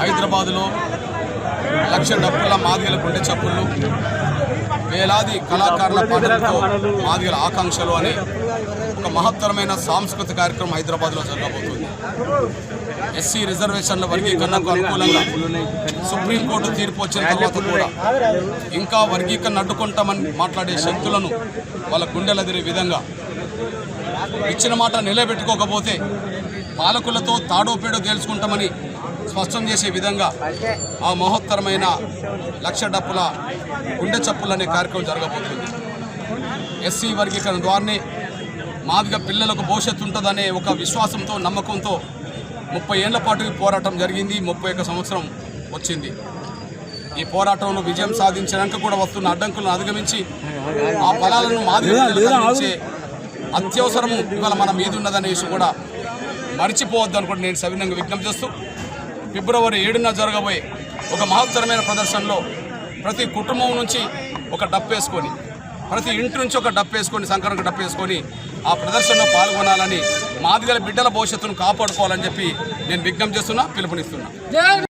హైదరాబాదులో లక్ష డప్పుల మాదిగల గుండె చప్పుళ్ళు వేలాది కళాకారుల పాటలతో మాదిగల ఆకాంక్షలు అనే ఒక మహత్తరమైన సాంస్కృతిక కార్యక్రమం హైదరాబాద్లో జరగబోతుంది. ఎస్సీ రిజర్వేషన్ల వర్గీకరణకు అనుకూలంగా సుప్రీంకోర్టు తీర్పు వచ్చిన తర్వాత కూడా ఇంకా వర్గీకరణ అడ్డుకుంటామని మాట్లాడే శక్తులను వాళ్ళ గుండెలదిరే విధంగా ఇచ్చిన మాట నిలబెట్టుకోకపోతే పాలకులతో తాడో పేడో తేల్చుకుంటామని స్పష్టం చేసే విధంగా ఆ మహోత్తరమైన లక్ష డప్పుల గుండె చప్పులు అనే కార్యక్రమం జరగబోతుంది. ఎస్సీ వర్గీకరణ ద్వారానే మాదిగ పిల్లలకు భవిష్యత్తు ఉంటుందనే ఒక విశ్వాసంతో నమ్మకంతో ముప్పై ఏళ్ళ పాటు పోరాటం జరిగింది ముప్పై ఒక్క సంవత్సరం వచ్చింది. ఈ పోరాటంలో విజయం సాధించడానికి కూడా వస్తున్న అడ్డంకులను అధిగమించి ఆ ఫలాలను మాదిగ అత్యవసరము ఇవాళ మన మీద ఉన్నదనే విషయం కూడా మర్చిపోవద్దు అనుకుంటే నేను సవినంగా విజ్ఞప్తి చేస్తూ ఫిబ్రవరి ఏడున జరగబోయే ఒక మహత్తరమైన ప్రదర్శనలో ప్రతి కుటుంబం నుంచి ఒక డప్పు వేసుకొని ప్రతి ఇంటి నుంచి ఒక డప్పు వేసుకొని సంక్రాంతి డప్పు వేసుకొని ఆ ప్రదర్శనలో పాల్గొనాలని మాదిగల బిడ్డల భవిష్యత్తును కాపాడుకోవాలని చెప్పి నేను విజ్ఞప్తి చేస్తున్నా పిలుపునిస్తున్నా.